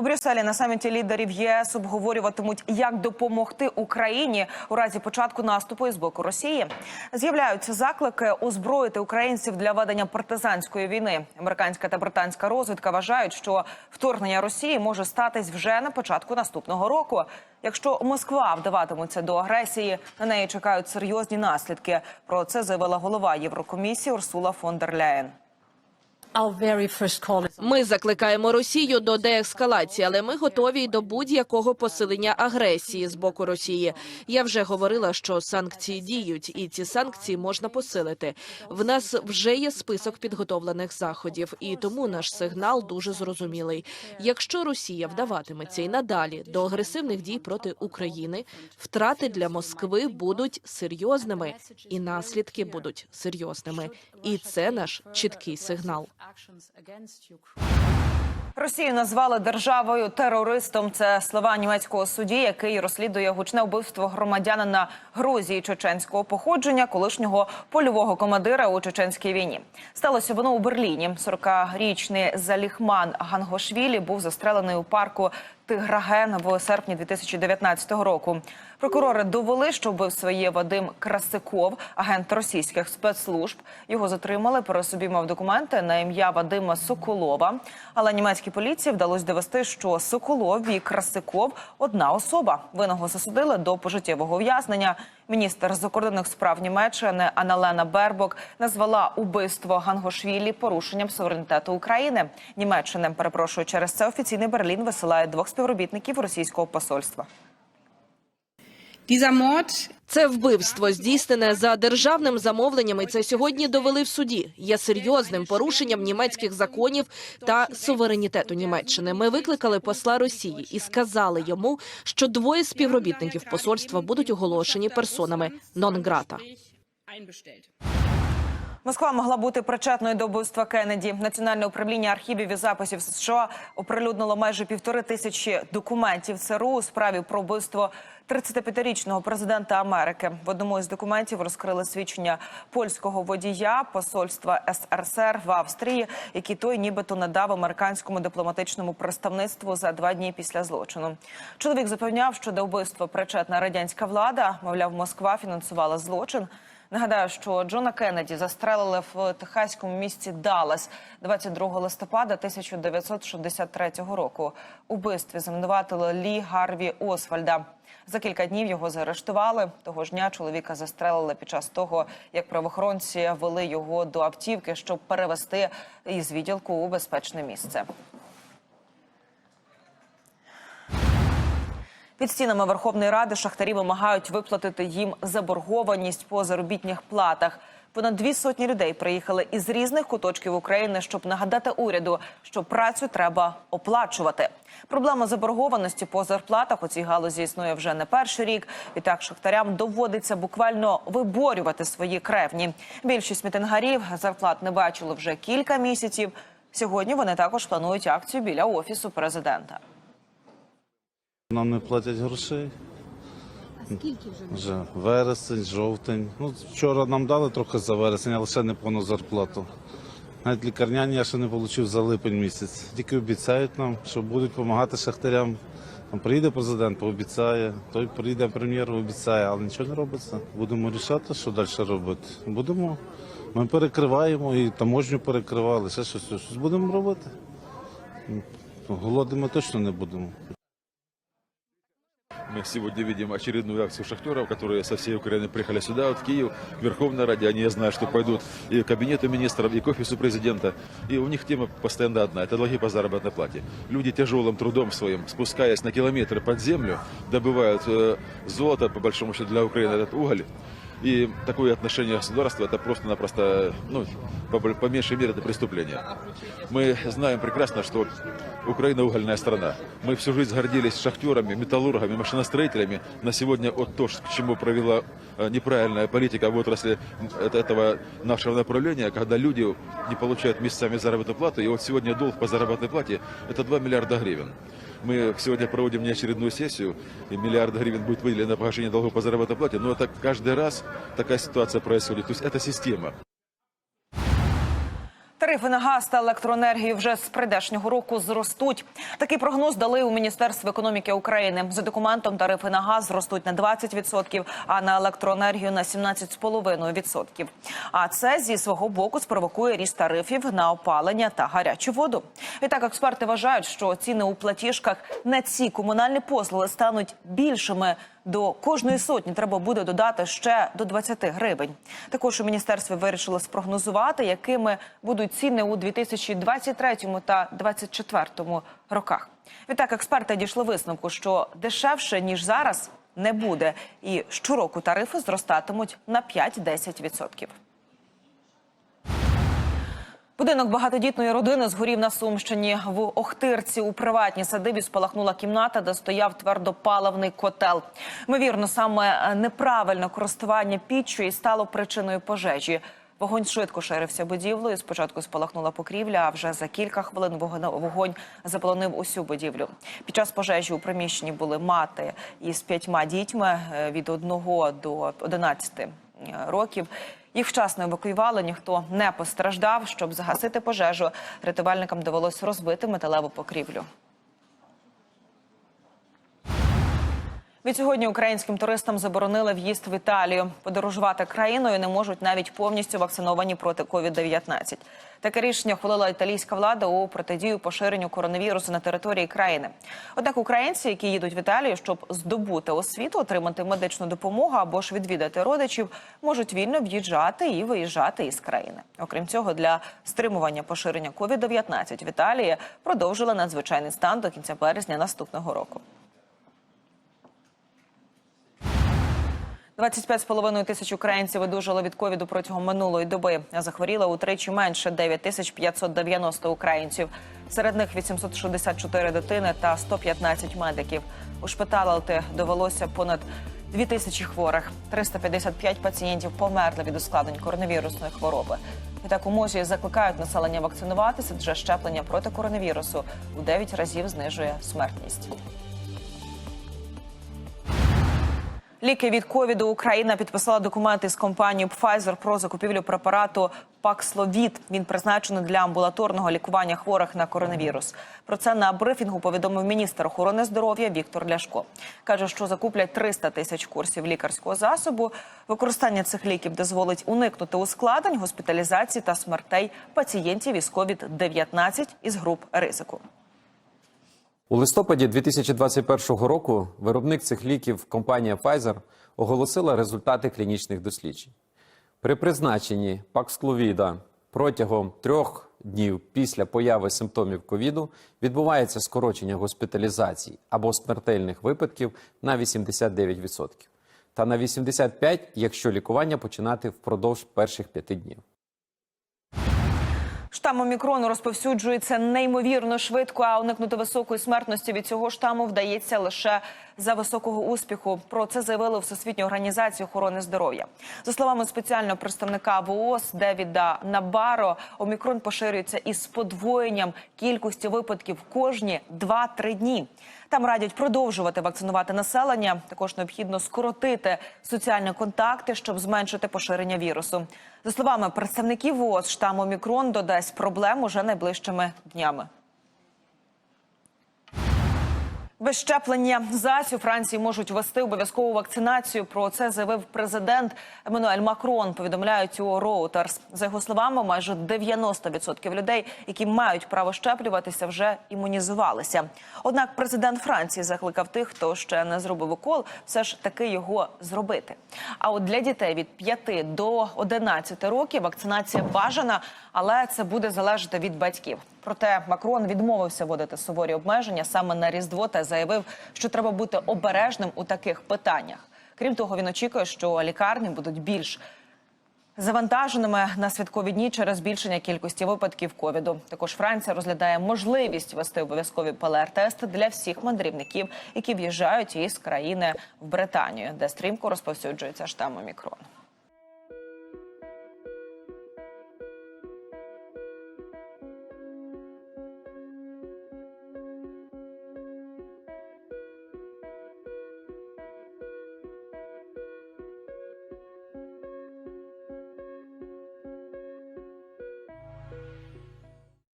У Брюсселі на саміті лідерів ЄС обговорюватимуть, як допомогти Україні у разі початку наступу із боку Росії. З'являються заклики озброїти українців для ведення партизанської війни. Американська та британська розвідка вважають, що вторгнення Росії може статись вже на початку наступного року. Якщо Москва вдаватиметься до агресії, на неї чекають серйозні наслідки. Про це заявила голова Єврокомісії Урсула фон дер Ляєн. Ми закликаємо Росію до деескалації, але ми готові й до будь-якого посилення агресії з боку Росії. Я вже говорила, що санкції діють, і ці санкції можна посилити. В нас вже є список підготовлених заходів, і тому наш сигнал дуже зрозумілий. Якщо Росія вдаватиметься і надалі до агресивних дій проти України, втрати для Москви будуть серйозними, і наслідки будуть серйозними. І це наш чіткий сигнал. Росію назвали державою терористом. Це слова німецького судді, який розслідує гучне вбивство громадянина Грузії чеченського походження, колишнього польового командира у чеченській війні. Сталося воно у Берліні. 40-річний Заліхман Гангошвілі був застрелений у парку Тиграген в серпні 2019 року. Прокурори довели, що вбивство є Вадим Красиков, агент російських спецслужб. Його затримали. При собі мав документи на ім'я Вадима Соколова. Але німецькій поліції вдалося довести, що Соколов і Красиков одна особа. Винного засудили до пожиттєвого ув'язнення. Міністр закордонних справ Німеччини Аналена Бербок назвала убивство Гангошвілі порушенням суверенітету України. Німеччина перепрошую через це офіційний Берлін висилає двох співробітників російського посольства. Це вбивство здійснене за державним замовленням, і це сьогодні довели в суді. Є серйозним порушенням німецьких законів та суверенітету Німеччини. Ми викликали посла Росії і сказали йому, що двоє співробітників посольства будуть оголошені персонами нон-грата. Москва могла бути причетною до вбивства Кеннеді. Національне управління архівів і записів США оприлюднило майже півтори тисячі документів ЦРУ у справі про вбивство 35-річного президента Америки. В одному із документів розкрили свідчення польського водія посольства СРСР в Австрії, який той нібито надав американському дипломатичному представництву за два дні після злочину. Чоловік запевняв, що до вбивства причетна радянська влада. Мовляв, Москва фінансувала злочин. Нагадаю, що Джона Кеннеді застрелили в техаському місті Даллас 22 листопада 1963 року. У вбивстві звинуватили Лі Гарві Освальда. За кілька днів його заарештували. Того ж дня чоловіка застрелили під час того, як правоохоронці вели його до автівки, щоб перевести із відділку у безпечне місце. Під стінами Верховної Ради шахтарі вимагають виплатити їм заборгованість по заробітних платах. Понад дві сотні людей приїхали із різних куточків України, щоб нагадати уряду, що працю треба оплачувати. Проблема заборгованості по зарплатах у цій галузі існує вже не перший рік. Відтак шахтарям доводиться буквально виборювати свої кревні. Більшість мітингарів зарплат не бачили вже кілька місяців. Сьогодні вони також планують акцію біля офісу президента. Нам не платять грошей. А скільки вже? Вже вересень, жовтень. Ну, вчора нам дали трохи за вересень, але ще не повну зарплату. Навіть лікарняні я ще не отримав за липень місяць. Тільки обіцяють нам, що будуть допомагати шахтарям. Там приїде президент, пообіцяє, той приїде прем'єр, обіцяє, але нічого не робиться. Будемо рішати, що далі робити. Будемо. Ми перекриваємо і таможню перекривали, ще щось, щось будемо робити. Голоди ми точно не будемо. Мы сегодня видим очередную акцию шахтеров, которые со всей Украины приехали сюда, вот в Киев, в Верховной Раде. Они, я знаю, что пойдут и к кабинету министров, и к офису президента. И у них тема постоянно одна – это долги по заработной плате. Люди тяжелым трудом своим, спускаясь на километры под землю, добывают э, золото, по большому счету, для Украины этот уголь. И такое отношение государства – это просто-напросто, ну, по, по меньшей мере, это преступление. Мы знаем прекрасно, что Украина угольная страна. Мы всю жизнь гордились шахтерами, металлургами, машиностроителями. На сегодня вот то, к чему провела э, неправильная политика в отрасли этого нашего направления, когда люди не получают месяцами заработную плату. И вот сегодня долг по заработной плате – это 2 миллиарда гривен. Мы сегодня проводим неочередную сессию, и миллиард гривен будет выделено на погашение долгов по заработной плате, но это каждый раз такая ситуация происходит. То есть это система. Тарифи на газ та електроенергію вже з прийдешнього року зростуть. Такий прогноз дали у Міністерстві економіки України. За документом тарифи на газ зростуть на 20%, а на електроенергію на 17,5%. А це зі свого боку спровокує ріст тарифів на опалення та гарячу воду. Відтак експерти вважають, що ціни у платіжках на ці комунальні послуги стануть більшими. До кожної сотні треба буде додати ще до 20 гривень. Також у міністерстві вирішили спрогнозувати, якими будуть ціни у 2023 та 2024 роках. Відтак експерти дійшли висновку, що дешевше ніж зараз не буде, і щороку тарифи зростатимуть на 5-10%. Будинок багатодітної родини згорів на Сумщині. В Охтирці у приватній садибі спалахнула кімната, де стояв твердопаливний котел. Ймовірно, саме неправильне користування піччю і стало причиною пожежі. Вогонь швидко ширився будівлею. Спочатку спалахнула покрівля, а вже за кілька хвилин вогонь- заполонив усю будівлю. Під час пожежі у приміщенні були мати із п'ятьма дітьми е, від 1 до 11 років. Їх вчасно евакуювали, ніхто не постраждав. Щоб загасити пожежу, рятувальникам довелось розбити металеву покрівлю. Відсьогодні українським туристам заборонили в'їзд в Італію. Подорожувати країною не можуть навіть повністю вакциновані проти COVID-19. Таке рішення ухвалила італійська влада у протидію поширенню коронавірусу на території країни. Однак українці, які їдуть в Італію, щоб здобути освіту, отримати медичну допомогу або ж відвідати родичів, можуть вільно в'їжджати і виїжджати із країни. Окрім цього, для стримування поширення COVID-19 в Італії продовжили надзвичайний стан до кінця березня наступного року. 25,5 тисяч українців видужали від ковіду протягом минулої доби. Захворіло утричі менше 9 тисяч 590 українців. Серед них 864 дитини та 115 медиків. Ушпиталити довелося понад 2 тисячі хворих. 355 пацієнтів померли від ускладнень коронавірусної хвороби. Відтак у МОЗі закликають населення вакцинуватися, адже щеплення проти коронавірусу у 9 разів знижує смертність. Ліки від ковіду Україна підписала документи з компанією Pfizer про закупівлю препарату Paxlovid. Він призначений для амбулаторного лікування хворих на коронавірус. Про це на брифінгу повідомив міністр охорони здоров'я Віктор Ляшко. каже, що закуплять 300 тисяч курсів лікарського засобу. Використання цих ліків дозволить уникнути ускладнень, госпіталізації та смертей пацієнтів із COVID-19 із груп ризику. У листопаді 2021 року виробник цих ліків компанія Pfizer оголосила результати клінічних досліджень. При призначенні Пакскловіда протягом трьох днів після появи симптомів ковіду відбувається скорочення госпіталізацій або смертельних випадків на 89% та на 85%, якщо лікування починати впродовж перших п'яти днів. Штам омікрону розповсюджується неймовірно швидко, а уникнути високої смертності від цього штаму вдається лише за високого успіху. Про це заявили у Всесвітній організації охорони здоров'я. За словами спеціального представника ВООЗ Девіда Набаро, омікрон поширюється із подвоєнням кількості випадків кожні 2-3 дні. Там радять продовжувати вакцинувати населення. Також необхідно скоротити соціальні контакти, щоб зменшити поширення вірусу. За словами представників ООС, штам омікрон додасть проблем уже найближчими днями. Без щеплення зась у Франції можуть ввести обов'язкову вакцинацію. Про це заявив президент Еммануель Макрон. Повідомляють у Reuters. За його словами, майже 90% людей, які мають право щеплюватися, вже імунізувалися. Однак президент Франції закликав тих, хто ще не зробив укол, все ж таки його зробити. А от для дітей від 5 до 11 років вакцинація бажана, але це буде залежати від батьків. Проте Макрон відмовився вводити суворі обмеження саме на різдво та заявив, що треба бути обережним у таких питаннях. Крім того, він очікує, що лікарні будуть більш завантаженими на святкові дні через збільшення кількості випадків ковіду. Також Франція розглядає можливість ввести обов'язкові ПЛР-тести для всіх мандрівників, які в'їжджають із країни в Британію, де стрімко розповсюджується штам омікрон.